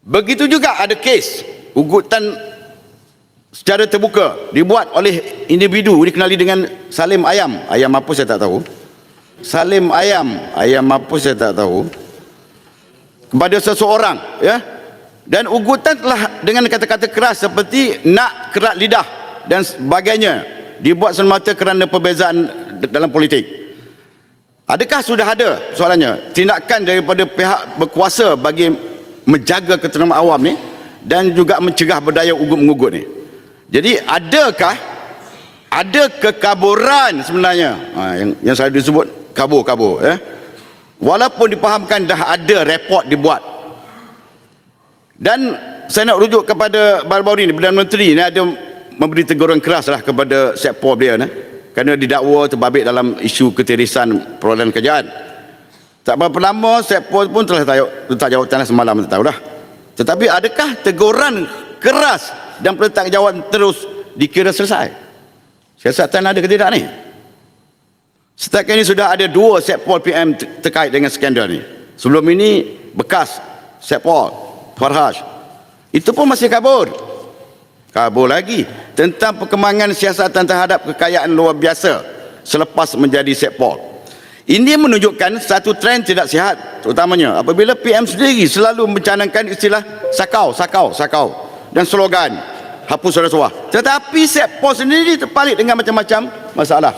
Begitu juga ada kes ugutan secara terbuka dibuat oleh individu dikenali dengan Salim Ayam. Ayam apa saya tak tahu. Salim Ayam, ayam apa saya tak tahu. Kepada seseorang, ya. Dan ugutan telah dengan kata-kata keras seperti nak kerat lidah dan sebagainya dibuat semata kerana perbezaan dalam politik. Adakah sudah ada soalannya tindakan daripada pihak berkuasa bagi menjaga ketenangan awam ni dan juga mencegah berdaya ugut-mengugut ni? Jadi adakah ada kekaburan sebenarnya ha, yang yang saya disebut kabur-kabur ya. Walaupun dipahamkan dah ada report dibuat. Dan saya nak rujuk kepada baru-baru ini Perdana Menteri ni ada memberi teguran keras lah kepada sekpol dia ni kerana didakwa terbabit dalam isu ketirisan perolehan kerajaan. Tak berapa lama sekpol pun telah tahu letak jawatan semalam tak tahu dah. Tetapi adakah teguran keras dan pertanggungjawaban terus dikira selesai? Siasatan ada ke tidak ni? Setakat ini sudah ada dua sekpol PM ter- terkait dengan skandal ni. Sebelum ini bekas sekpol Farhaj. Itu pun masih kabur. Kabur lagi tentang perkembangan siasatan terhadap kekayaan luar biasa selepas menjadi sekpol. Ini menunjukkan satu trend tidak sihat terutamanya apabila PM sendiri selalu mencanangkan istilah sakau, sakau, sakau dan slogan hapus rasuah. Tetapi sekpol sendiri terpalit dengan macam-macam masalah.